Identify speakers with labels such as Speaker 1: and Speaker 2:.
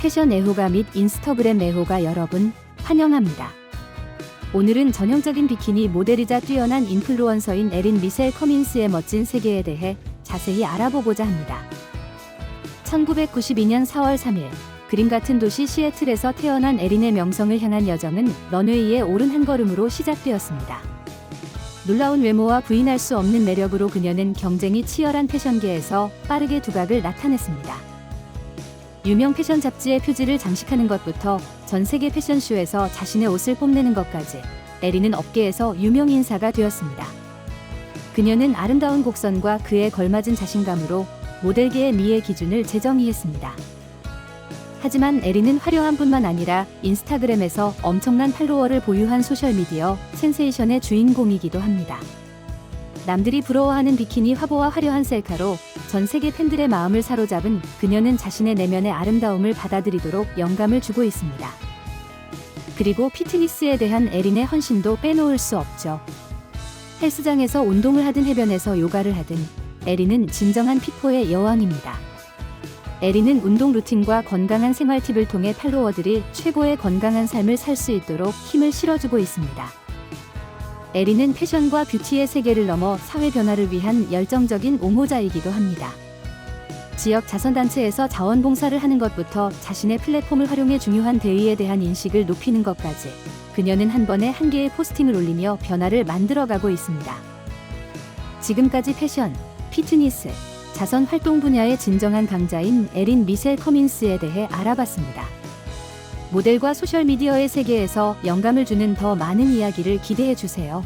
Speaker 1: 패션 애호가 및 인스터그램 애호가 여러분 환영합니다. 오늘은 전형적인 비키니 모델이자 뛰어난 인플루언서인 에린 미셀 커민스의 멋진 세계에 대해 자세히 알아보고자 합니다. 1992년 4월 3일 그림 같은 도시 시애틀에서 태어난 에린의 명성을 향한 여정은 런웨이에 오른 한 걸음으로 시작되었습니다. 놀라운 외모와 부인할 수 없는 매력으로 그녀는 경쟁이 치열한 패션계에서 빠르게 두각을 나타냈습니다. 유명 패션 잡지의 표지를 장식하는 것부터 전 세계 패션쇼에서 자신의 옷을 뽐내는 것까지 에린은 업계에서 유명 인사가 되었습니다. 그녀는 아름다운 곡선과 그에 걸맞은 자신감으로 모델계의 미의 기준을 재정의했습니다. 하지만 에린은 화려한 뿐만 아니라 인스타그램에서 엄청난 팔로워를 보유한 소셜미디어 센세이션의 주인공이기도 합니다. 남들이 부러워하는 비키니 화보와 화려한 셀카로 전 세계 팬들의 마음을 사로잡은 그녀는 자신의 내면의 아름다움을 받아들이도록 영감을 주고 있습니다. 그리고 피트니스에 대한 에린의 헌신도 빼놓을 수 없죠. 헬스장에서 운동을 하든 해변에서 요가를 하든 에린은 진정한 피포의 여왕입니다. 에린은 운동 루틴과 건강한 생활 팁을 통해 팔로워들이 최고의 건강한 삶을 살 수 있도록 힘을 실어주고 있습니다. 에린은 패션과 뷰티의 세계를 넘어 사회 변화를 위한 열정적인 옹호자이기도 합니다. 지역 자선단체에서 자원봉사를 하는 것부터 자신의 플랫폼을 활용해 중요한 대의에 대한 인식을 높이는 것까지 그녀는 한 번에 한 개의 포스팅을 올리며 변화를 만들어가고 있습니다. 지금까지 패션, 피트니스, 자선 활동 분야의 진정한 강자인 에린 미셀 커민스에 대해 알아봤습니다. 모델과 소셜미디어의 세계에서 영감을 주는 더 많은 이야기를 기대해 주세요.